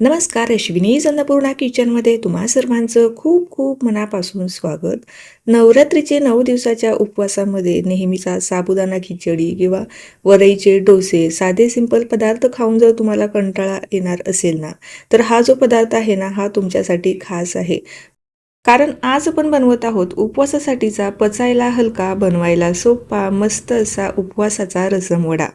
नमस्कार अश्विनी अन्नपूर्णा किचनमध्ये तुम्हा सर्वांचं खूप खूप मनापासून स्वागत. नवरात्रीचे नऊ दिवसाच्या उपवासामध्ये नेहमीचा साबुदाणा खिचडी किंवा वरईचे डोसे साधे सिंपल पदार्थ खाऊन जर तुम्हाला कंटाळा येणार असेल ना तर हा जो पदार्थ आहे ना हा तुमच्यासाठी खास आहे. कारण आज आपण बनवत आहोत उपवासासाठीचा पचायला हलका बनवायला सोपा मस्त असा उपवासाचा रसमवडा.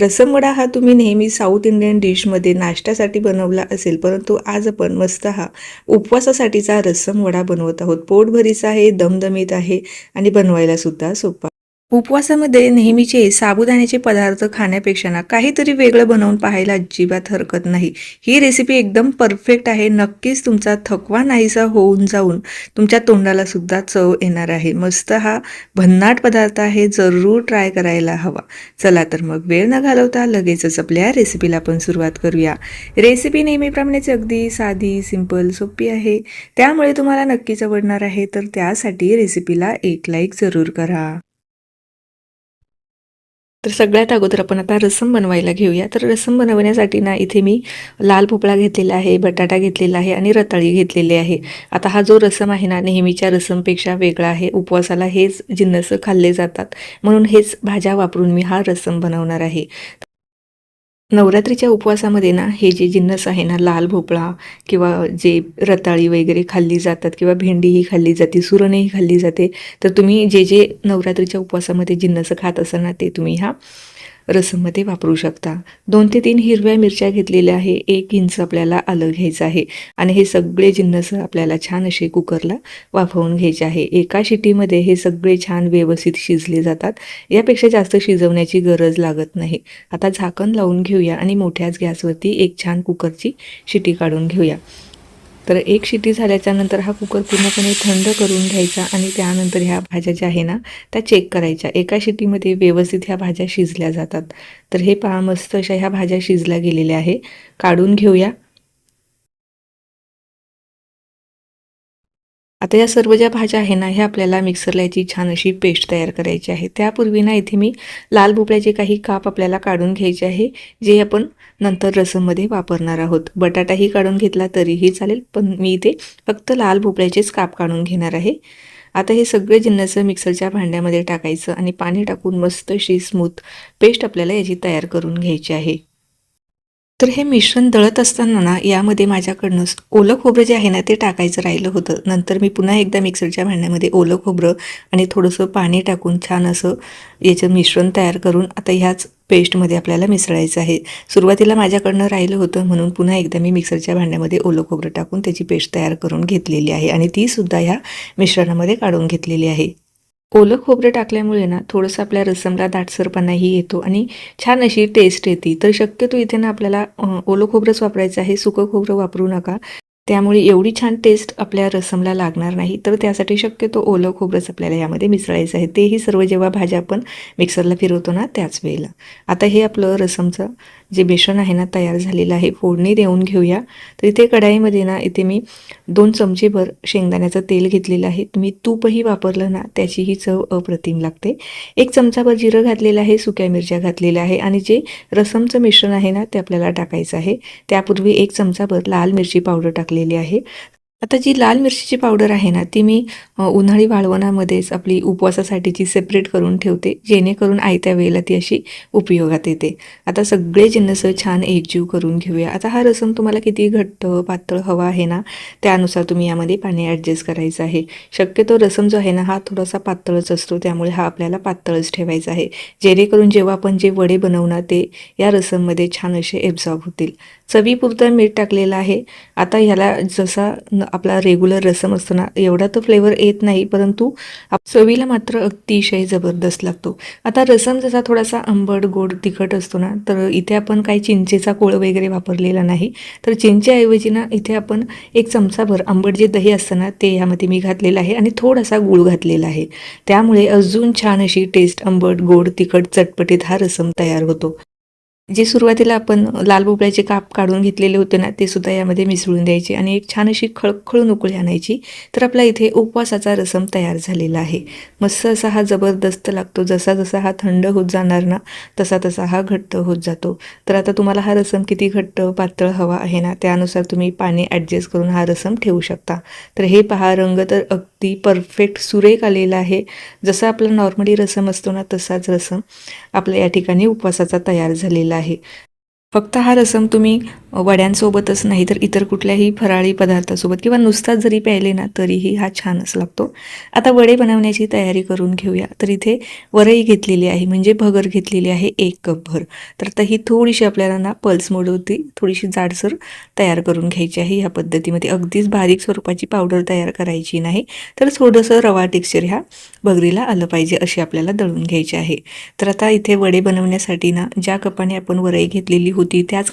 रसमवडा हा तुम्ही नेहमी साऊथ इंडियन डिशमध्ये नाश्त्यासाठी बनवला असेल परंतु आज आपण मस्त हा उपवासासाठीचा रसमवडा बनवत आहोत. पोटभरीचा आहे दमदमीत आहे आणि बनवायला सुद्धा सोपा. उपवासामध्ये नेहमीचे साबुदाण्याचे पदार्थ खाण्यापेक्षा ना काहीतरी वेगळं बनवून पाहायला अजिबात हरकत नाही. ही रेसिपी एकदम परफेक्ट आहे. नक्कीच तुमचा थकवा नाहीसा होऊन जाऊन तुमच्या तोंडाला सुद्धा चव येणार आहे. मस्त हा भन्नाट पदार्थ आहे. जरूर ट्राय करायला हवा. चला तर मग वेळ न घालवता लगेचच आपल्या रेसिपीला आपण सुरुवात करूया. रेसिपी नेहमीप्रमाणेच अगदी साधी सिंपल सोपी आहे. त्यामुळे तुम्हाला नक्कीच आवडणार आहे. तर त्यासाठी रेसिपीला एक लाईक जरूर करा. तर सगळ्यात अगोदर आपण आता रसम बनवायला घेऊया. तर रसम बनवण्यासाठी ना इथे मी लाल भोपळा घेतलेला आहे बटाटा घेतलेला आहे आणि रताळी घेतलेली आहे. आता हा जो रसम आहे ना नेहमीच्या रसमपेक्षा वेगळा आहे. उपवासाला हेच जिन्नस खाल्ले जातात. म्हणून हेच भाज्या वापरून मी हा रसम बनवणार आहे. नवरात्रीच्या उपवासामध्ये ना हे जे जिन्नस आहे ना लाल भोपळा किंवा जे रताळी वगैरे खाल्ली जातात किंवा भेंडीही खाल्ली जाते सुरणही खाल्ली जाते तर तुम्ही जे जे नवरात्रीच्या उपवासामध्ये जिन्नस खात असाल ना ते तुम्ही ह्या रसममध्ये वापरू शकता. दोन ते तीन हिरव्या मिरच्या घेतलेल्या आहे. एक इंच आपल्याला आलं घ्यायचं आहे. आणि हे सगळे जिन्नस आपल्याला छान असे कुकरला वाफवून घ्यायचे आहे. एका शिटीमध्ये हे सगळे छान व्यवस्थित शिजले जातात. यापेक्षा जास्त शिजवण्याची गरज लागत नाही. आता झाकण लावून घेऊया आणि मोठ्याच गॅसवरती एक छान कुकरची शिटी काढून घेऊया. तर एक शिटी झाल्याच्यानंतर हा कुकर पूर्णपणे थंड करून घ्यायचा आणि त्यानंतर ह्या भाज्या ज्या आहे ना त्या चेक करायच्या. एका शिटीमध्ये व्यवस्थित ह्या भाज्या शिजल्या जातात. तर हे पहा मस्त अशा ह्या भाज्या शिजल्या गेलेल्या आहे. काढून घेऊया. आता या सर्व ज्या भाज्या आहे ना ह्या आपल्याला मिक्सरला याची छान अशी पेस्ट तयार करायची आहे. त्यापूर्वी ना इथे मी लाल भोपळ्याचे काही काप आपल्याला काढून घ्यायचे आहे जे आपण नंतर रसममध्ये वापरणार आहोत. बटाटाही काढून घेतला तरीही चालेल पण मी इथे फक्त लाल भोपळ्याचेच काप काढून घेणार आहे. आता हे सगळे जिन्नसं मिक्सरच्या भांड्यामध्ये टाकायचं आणि पाणी टाकून मस्त अशी स्मूथ पेस्ट आपल्याला याची तयार करून घ्यायची आहे. तर हे मिश्रण दळत असताना ना यामध्ये माझ्याकडनं ओलं खोबरं जे आहे ना ते टाकायचं राहिलं होतं. नंतर मी पुन्हा एकदा मिक्सरच्या भांड्यामध्ये ओलं खोबरं आणि थोडंसं पाणी टाकून छान असं याचं मिश्रण तयार करून आता ह्याच पेस्टमध्ये आपल्याला मिसळायचं आहे. सुरुवातीला माझ्याकडनं राहिलं होतं म्हणून पुन्हा एकदा मी मिक्सरच्या भांड्यामध्ये ओलं खोबरं टाकून त्याची पेस्ट तयार करून घेतलेली आहे. आणि तीसुद्धा ह्या मिश्रणामध्ये काढून घेतलेली आहे. ओलं खोबरं टाकल्यामुळे ना थोडंसं आपल्या रसमला दाटसरपणाही येतो आणि छान अशी टेस्ट येते. तर शक्यतो इथे ना आपल्याला ओलं खोबरंच वापरायचं आहे. सुकं खोबरं वापरू नका. त्यामुळे एवढी छान टेस्ट आपल्या रसमला लागणार नाही. तर त्यासाठी शक्यतो ओलं खोबरंच आपल्याला यामध्ये मिसळायचं आहे. तेही सर्व जेव्हा भाज्या आपण मिक्सरला फिरवतो ना त्याच वेळेला. आता हे आपलं रसमचं जे बेसन आहे ना तयार झालेलं आहे. फोडणी देऊन घेऊया. तर इथे कढाईमध्ये ना इथे मी दोन चमचेभर शेंगदाण्याचं तेल घेतलेलं आहे. तुम्ही तूपही वापरलं ना त्याचीही चव अप्रतिम लागते. एक चमचाभर जिरं घातलेलं आहे सुक्या मिरच्या घातलेल्या आहे आणि जे रसमचं मिश्रण आहे ना ते आपल्याला टाकायचं आहे. त्यापूर्वी एक चमचाभर लाल मिरची पावडर टाकलेली आहे. आता जी लाल मिरचीची पावडर आहे ना ती मी उन्हाळी वाळवणामध्येच आपली उपवासासाठीची सेपरेट करून ठेवते जेणेकरून आयत्या वेळेला ती अशी उपयोगात येते. आता सगळे जिन्नस छान एकजीव करून घेऊया. आता हा रसम तुम्हाला किती घट्ट पातळ हवा आहे ना त्यानुसार तुम्ही यामध्ये पाणी ॲडजस्ट करायचं आहे. शक्यतो रसम जो आहे ना हा थोडासा पातळच असतो त्यामुळे हा आपल्याला पातळच ठेवायचा आहे. जेणेकरून जेव्हा आपण जे वडे बनवणार ते या रसममध्ये छान असे एब्झॉर्ब होतील. चवीपुरतं मीठ टाकलेलं आहे. आता ह्याला जसा आपला रेग्युलर रसम असतो ना एवढा तो फ्लेवर येत नाही परंतु चवीला मात्र अतिशय जबरदस्त लागतो. आता रसम जसा थोडासा आंबट गोड तिखट असतो ना तर इथे आपण काही चिंचेचा कोळ वगैरे वापरलेला नाही. तर चिंचेऐवजी ना इथे आपण एक चमचाभर आंबट जे दही असतं ना ते ह्यामध्ये मी घातलेलं आहे आणि थोडासा गूळ घातलेला आहे. त्यामुळे अजून छान अशी टेस्ट आंबट गोड तिखट चटपटीत हा रसम तयार होतो. जे सुरुवातीला आपण लाल भोपळ्याचे काप काढून घेतलेले होते ना ते सुद्धा यामध्ये मिसळून द्यायचे आणि एक छान अशी खळखळून उकळी आणायची. तर आपला इथे उपवासाचा रसम तयार झालेला आहे. मस्त असा हा जबरदस्त लागतो. जसा जसा हा थंड होत जाणार ना तसा तसा हा घट्ट होत जातो. तर आता तुम्हाला हा रसम किती घट्ट पातळ हवा आहे ना त्यानुसार तुम्ही पाणी ॲडजस्ट करून हा रसम ठेवू शकता. तर हे पहा रंग तर अगदी परफेक्ट सुरेख आलेला आहे. जसा आपला नॉर्मली रसम असतो ना तसाच रसम आपल्या या ठिकाणी उपवासाचा तयार झालेला आहे. आहे. फक्त हा रसम तुम्ही वड्यांसोबतच नाही तर इतर कुठल्याही फराळी पदार्थासोबत किंवा नुसताच जरी प्यायले ना तरीही हा छानच लागतो. आता वडे बनवण्याची तयारी करून घेऊया. तर इथे वरई घेतलेली आहे म्हणजे भगर घेतलेली आहे एक कपभर तर आता ही थोडीशी आपल्याला ना पल्स मोडवरती थोडीशी जाडसर तयार करून घ्यायची आहे ह्या पद्धतीमध्ये. अगदीच बारीक स्वरूपाची पावडर तयार करायची नाही तर थोडंसं रवा टेक्स्चर ह्या भगरीला आलं पाहिजे अशी आपल्याला दळून घ्यायची आहे. तर आता इथे वडे बनवण्यासाठी ना ज्या कपाने आपण वरई घेतलेली होती होती. त्याच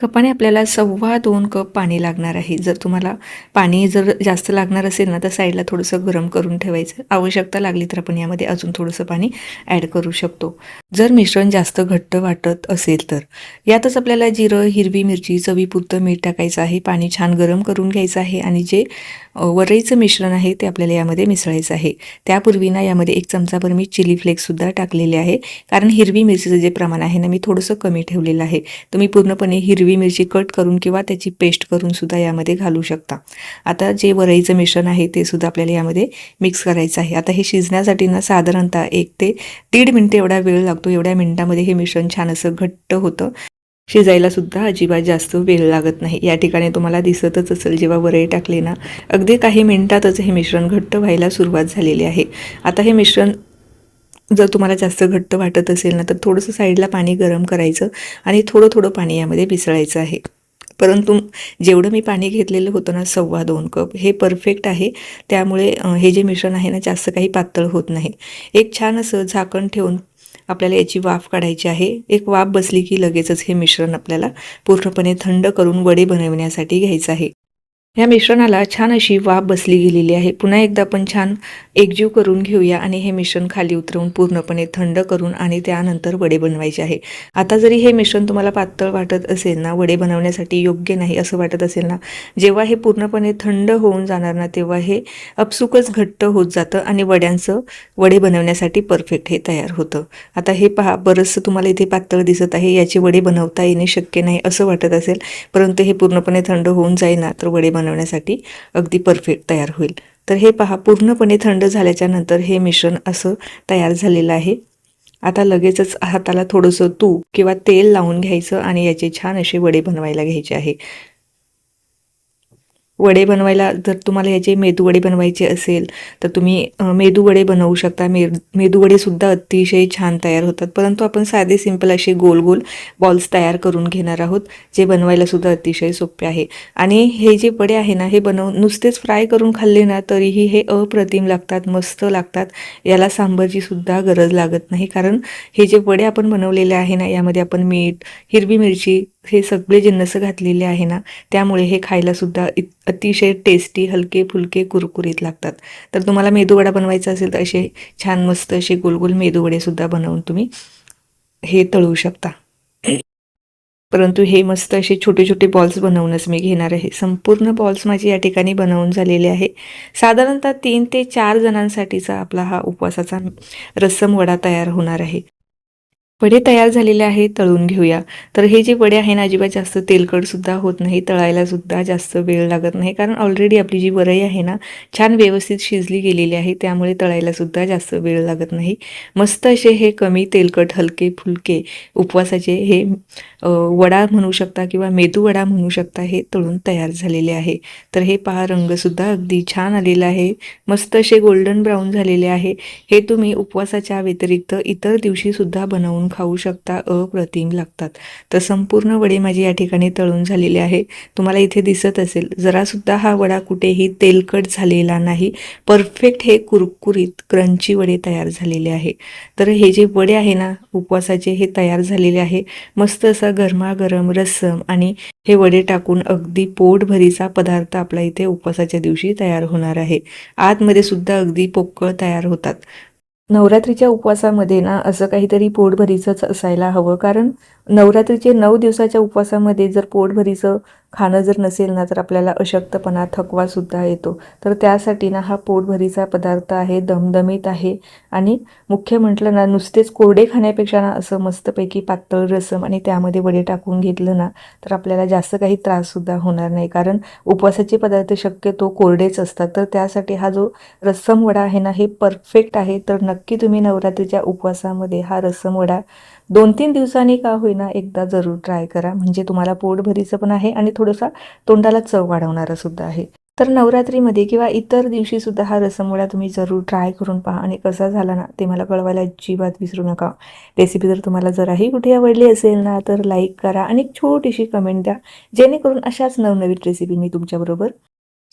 कपाने आपल्याला सव्वा दोन कप पाणी लागणार आहे. जर तुम्हाला पाणी जर जास्त लागणार असेल ना तर साईडला थोडंसं गरम करून ठेवायचं. आवश्यकता लागली तर आपण यामध्ये अजून थोडंसं पाणी ॲड करू शकतो. जर मिश्रण जास्त घट्ट वाटत असेल तर. यातच आपल्याला जिरं हिरवी मिरची चवीपुरतं मीठ टाकायचं आहे. पाणी छान गरम करून घ्यायचं आहे आणि जे वरईचं मिश्रण आहे ते आपल्याला यामध्ये मिसळायचं आहे. त्यापूर्वी ना यामध्ये एक चमचाभर मी चिली फ्लेक्ससुद्धा टाकलेले आहे. कारण हिरवी मिरचीचं जे प्रमाण आहे ना मी थोडंसं कमी ठेवलेलं आहे. तुम्ही पूर्णपणे हिरवी हिरवी मिरची कट करून किंवा त्याची पेस्ट करून सुद्धा यामध्ये घालू शकता. आता जे वरईचं मिश्रण आहे ते सुद्धा आपल्याला यामध्ये मिक्स करायचं आहे. आता हे शिजण्यासाठी ना साधारणतः एक ते दीड मिनटं एवढा वेळ लागतो. एवढ्या मिनिटामध्ये हे मिश्रण छान असं घट्ट होतं. शिजायला सुद्धा अजिबात जास्त वेळ लागत नाही. या ठिकाणी तुम्हाला दिसतच असेल जेव्हा वरई टाकले ना अगदी काही मिनिटातच हे मिश्रण घट्ट व्हायला सुरुवात झालेली आहे. आता हे मिश्रण जर तुम्हाला जास्त घट्ट वाटत असेल ना तर थोडंसं साईडला पाणी गरम करायचं आणि थोडं थोडं पाणी यामध्ये मिसळायचं आहे. परंतु जेवढं मी पाणी घेतलेलं होतं ना सव्वा दोन कप हे परफेक्ट आहे. त्यामुळे हे जे मिश्रण आहे ना जास्त काही पातळ होत नाही. एक छान असं झाकण ठेवून आपल्याला याची वाफ काढायची आहे. एक वाफ बसली की लगेचच हे मिश्रण आपल्याला पूर्णपणे थंड करून वडे बनवण्यासाठी घ्यायचं आहे. या मिश्रणाला छान अशी वाफ बसली गेलेली आहे. पुन्हा एकदा आपण छान एकजीव करून घेऊया आणि हे मिश्रण खाली उतरवून पूर्णपणे थंड करून आणि त्यानंतर वडे बनवायचे आहे. आता जरी हे मिश्रण तुम्हाला पातळ वाटत असेल ना वडे बनवण्यासाठी योग्य नाही असं वाटत असेल ना जेव्हा हे पूर्णपणे थंड होऊन जाणार ना तेव्हा हे अपसुकच घट्ट होत जातं आणि वड्यांचं वडे बनवण्यासाठी परफेक्ट हे तयार होतं. आता हे पहा बरंचसं तुम्हाला इथे पातळ दिसत आहे याचे वडे बनवता येणे शक्य नाही असं वाटत असेल परंतु हे पूर्णपणे थंड होऊन जाईल ना तर वडे बनवण्यासाठी अगदी परफेक्ट तयार होईल. तर हे पहा पूर्णपणे थंड झाल्याच्यानंतर हे मिश्रण असं तयार झालेलं आहे. आता लगेचच हाताला थोडंसं तूप किंवा तेल लावून घ्यायचं आणि याचे छान असे वडे बनवायला घ्यायचे आहे. वडे बनवायला जर तुम्हाला याचे मेदूवडे बनवायचे असेल तर तुम्ही मेदू मेदूवडे बनवू शकता. मे मेदूवडेसुद्धा अतिशय छान तयार होतात. परंतु आपण साधे सिंपल असे गोल गोल बॉल्स तयार करून घेणार आहोत जे बनवायलासुद्धा अतिशय सोपे आहे. आणि हे जे वडे आहे ना हे बनवून नुसतेच फ्राय करून खाल्ले ना तरीही हे अप्रतिम लागतात मस्त लागतात. याला सांबरचीसुद्धा गरज लागत नाही. कारण हे जे वडे आपण बनवलेले आहे ना यामध्ये आपण मीठ हिरवी मिरची हे सगळे जिन्नस घातलेले आहे ना त्यामुळे हे खायला सुद्धा इत अतिशय टेस्टी हलके फुलके कुरकुरीत लागतात. तर तुम्हाला मेदूवडा बनवायचा असेल तर असे छान मस्त असे गोलगोल मेदूवडेसुद्धा बनवून तुम्ही हे तळू शकता. परंतु हे मस्त असे छोटे छोटे बॉल्स बनवूनच मी घेणार आहे. संपूर्ण बॉल्स माझे या ठिकाणी बनवून झालेले आहे. साधारणतः तीन ते चार जणांसाठीचा आपला हा उपवासाचा रस्सम वडा तयार होणार आहे. वडे तयार झालेले आहे तळून घेऊया. तर हे जे वडे आहे ना अजिबात जास्त तेलकटसुद्धा होत नाही तळायला सुद्धा जास्त वेळ लागत नाही. कारण ऑलरेडी आपली जी वरई आहे ना छान व्यवस्थित शिजली गेलेली आहे त्यामुळे तळायला सुद्धा जास्त वेळ लागत नाही. मस्त असे हे कमी तेलकट हलके फुलके उपवासाचे हे वडा म्हणू शकता किंवा मेदू वडा म्हणू शकता हे तळून तयार झालेले आहे. तर हे पहा रंगसुद्धा अगदी छान आलेला आहे. मस्त असे गोल्डन ब्राऊन झालेले आहे. हे तुम्ही उपवासाच्या व्यतिरिक्त इतर दिवशीसुद्धा बनवून तळून खाऊ शकता अप्रतिम लागतात. तर संपूर्ण वडे माझी या ठिकाणी तळून झालेले आहे. तुम्हाला इथे दिसत असेल जरासुद्धा हा वडा कुठेही तेलकट झालेला नाही. परफेक्ट हे कुरकुरीत क्रंची वडे तयार झालेले आहे. तर हे जे वडे आहे ना उपवासाचे हे तयार झालेले आहे. मस्त असा गरमागरम रस्सम आणि हे वडे टाकून अगदी पोटभरीचा पदार्थ आपला इथे उपवासाच्या दिवशी तयार होणार आहे. आतमध्ये सुद्धा अगदी पोकळ तयार होतात. नवरात्रीच्या उपवासामध्ये ना असं काहीतरी पोटभरीचंच असायला हवं. कारण नवरात्रीचे नऊ दिवसाच्या उपवासामध्ये जर पोटभरीचं खाणं जर नसेल ना तर आपल्याला अशक्तपणा थकवासुद्धा येतो. तर त्यासाठी ना हा पोटभरीचा पदार्थ आहे दमदमीत आहे. आणि मुख्य म्हटलं ना नुसतेच कोरडे खाण्यापेक्षा ना असं मस्तपैकी पातळ रसम आणि त्यामध्ये वडे टाकून घेतलं ना तर आपल्याला जास्त काही त्राससुद्धा होणार नाही. कारण उपवासाचे पदार्थ शक्यतो कोरडेच असतात. तर त्यासाठी हा जो रस्सम वडा आहे ना हे परफेक्ट आहे. तर नक्की तुम्ही नवरात्रीच्या उपवासामध्ये हा रस्सम वडा दोन तीन दिवसांनी का होईना एकदा जरूर ट्राय करा. म्हणजे तुम्हाला पोटभरीचं पण आहे आणि थोडंसा तोंडाला चव वाढवणारा सुद्धा आहे. तर नवरात्रीमध्ये किंवा इतर दिवशी सुद्धा हा रसमवडा तुम्ही जरूर ट्राय करून पहा आणि कसा झाला ना ते मला कळवायला अजिबात विसरू नका. रेसिपी जर तुम्हाला जराही कुठे आवडली असेल ना तर लाईक करा आणि एक छोटीशी कमेंट द्या. जेणेकरून अशाच नवनवीन रेसिपी मी तुमच्याबरोबर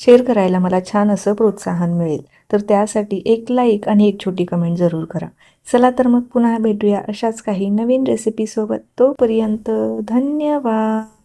शेअर करायला मला छान असं प्रोत्साहन मिळेल. तर त्यासाठी एक लाईक आणि एक छोटी कमेंट जरूर करा. चला तर मग पुन्हा भेटूया अशाच काही नवीन रेसिपीसोबत तोपर्यंत धन्यवाद.